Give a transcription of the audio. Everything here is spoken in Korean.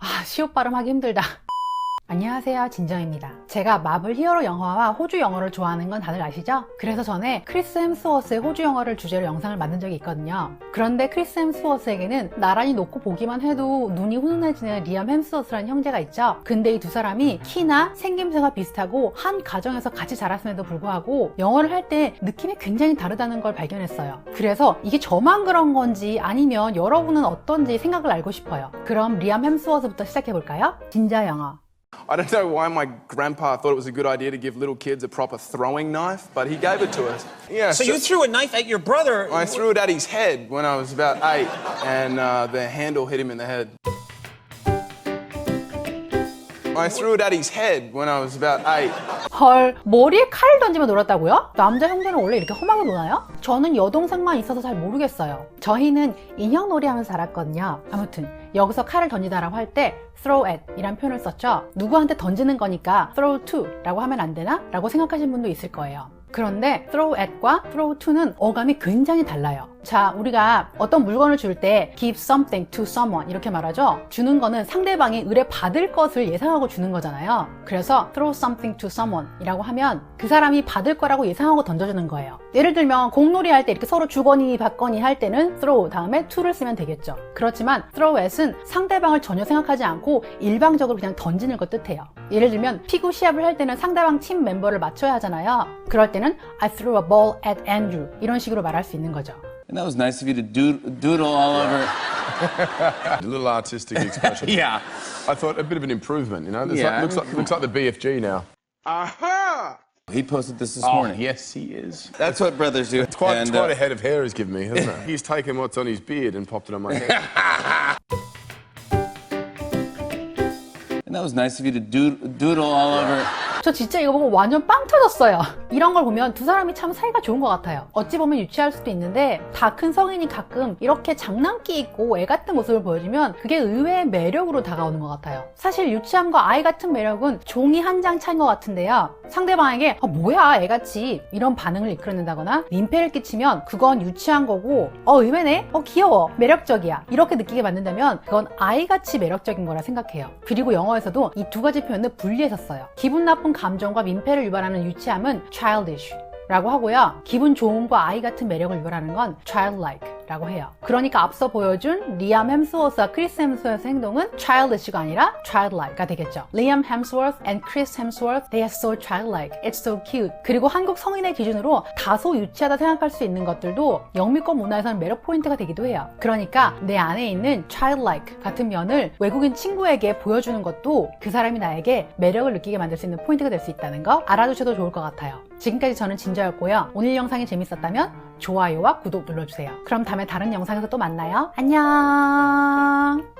아, 시옷 발음하기 힘들다. 안녕하세요 진정입니다. 제가 마블 히어로 영화와 호주 영어를 좋아하는 건 다들 아시죠? 그래서 전에 크리스 햄스워스의 호주 영어를 주제로 영상을 만든 적이 있거든요. 그런데 크리스 햄스워스에게는 나란히 놓고 보기만 해도 눈이 훈훈해지는 리암 햄스워스라는 형제가 있죠. 근데 이 두 사람이 키나 생김새가 비슷하고 한 가정에서 같이 자랐음에도 불구하고 영어를 할 때 느낌이 굉장히 다르다는 걸 발견했어요. 그래서 이게 저만 그런 건지 아니면 여러분은 어떤지 생각을 알고 싶어요. 그럼 리암 햄스워스부터 시작해볼까요? 진짜 영어 I don't know why my grandpa thought it was a good idea to give little kids a proper throwing knife, but he gave it to us. Yeah, So you threw a knife at your brother. I threw it at his head when I was about eight, and uh, the handle hit him in the head. I threw it at his head when I was about eight. 헐, 머리에 칼을 던지며 놀았다고요? 남자 형제는 원래 이렇게 험하게 노나요? 저는 여동생만 있어서 잘 모르겠어요. 저희는 인형놀이 하면서 자랐거든요. 아무튼, 여기서 칼을 던지다라고 할 때 throw at 이란 표현을 썼죠. 누구한테 던지는 거니까 throw to 라고 하면 안 되나? 라고 생각하신 분도 있을 거예요. 그런데 throw at과 throw to는 어감이 굉장히 달라요. 자, 우리가 어떤 물건을 줄 때 give something to someone 이렇게 말하죠. 주는 거는 상대방이 의뢰 받을 것을 예상하고 주는 거잖아요. 그래서 throw something to someone 이라고 하면 그 사람이 받을 거라고 예상하고 던져주는 거예요. 예를 들면 공놀이 할 때 이렇게 서로 주거니 받거니 할 때는 throw 다음에 to를 쓰면 되겠죠. 그렇지만 throw at은 상대방을 전혀 생각하지 않고 일방적으로 그냥 던지는 걸 뜻해요. 예를 들면 피구 시합을 할 때는 상대방 팀 멤버를 맞춰야 하잖아요. 그럴 때는 I threw a ball at Andrew 이런 식으로 말할 수 있는 거죠. And that was nice of you to doodle, doodle all over. A little artistic expression. Yeah. I thought a bit of an improvement, you know? There's Yeah, like, looks, like, looks like the BFG now. Aha! He posted this this Oh, morning. yes, he is. That's what brothers do. It's quite, And, quite uh, a head of hair he's given me, hasn't it? He's taken what's on his beard and popped it on my head. and that was nice of you to doodle, doodle all over. 저 진짜 이거 보고 완전 빵 터졌어요. 이런 걸 보면 두 사람이 참 사이가 좋은 것 같아요. 어찌 보면 유치할 수도 있는데 다 큰 성인이 가끔 이렇게 장난기 있고 애 같은 모습을 보여주면 그게 의외의 매력으로 다가오는 것 같아요. 사실 유치함과 아이 같은 매력은 종이 한 장 차인 것 같은데요. 상대방에게 아, 뭐야 애같이 이런 반응을 이끌어낸다거나 민폐를 끼치면 그건 유치한 거고 어 의외네 어 귀여워 매력적이야 이렇게 느끼게 만든다면 그건 아이같이 매력적인 거라 생각해요. 그리고 영어에서도 이 두 가지 표현을 분리해서 써요. 기분 나쁜 감정과 민폐를 유발하는 유치함은 childish 라고 하고요. 기분 좋은 과 아이 같은 매력을 유발하는 건 childlike 라고 해요. 그러니까 앞서 보여준 리암 햄스워스와 크리스 햄스워스 행동은 childish가 아니라 childlike가 되겠죠. 리암 햄스워스 and Chris Hemsworth, they are so childlike. It's so cute. 그리고 한국 성인의 기준으로 다소 유치하다 생각할 수 있는 것들도 영미권 문화에서는 매력 포인트가 되기도 해요. 그러니까 내 안에 있는 childlike 같은 면을 외국인 친구에게 보여주는 것도 그 사람이 나에게 매력을 느끼게 만들 수 있는 포인트가 될 수 있다는 거 알아두셔도 좋을 것 같아요. 지금까지 저는 진저였고요. 오늘 영상이 재밌었다면 좋아요와 구독 눌러주세요. 그럼 다음에 다른 영상에서 또 만나요. 안녕!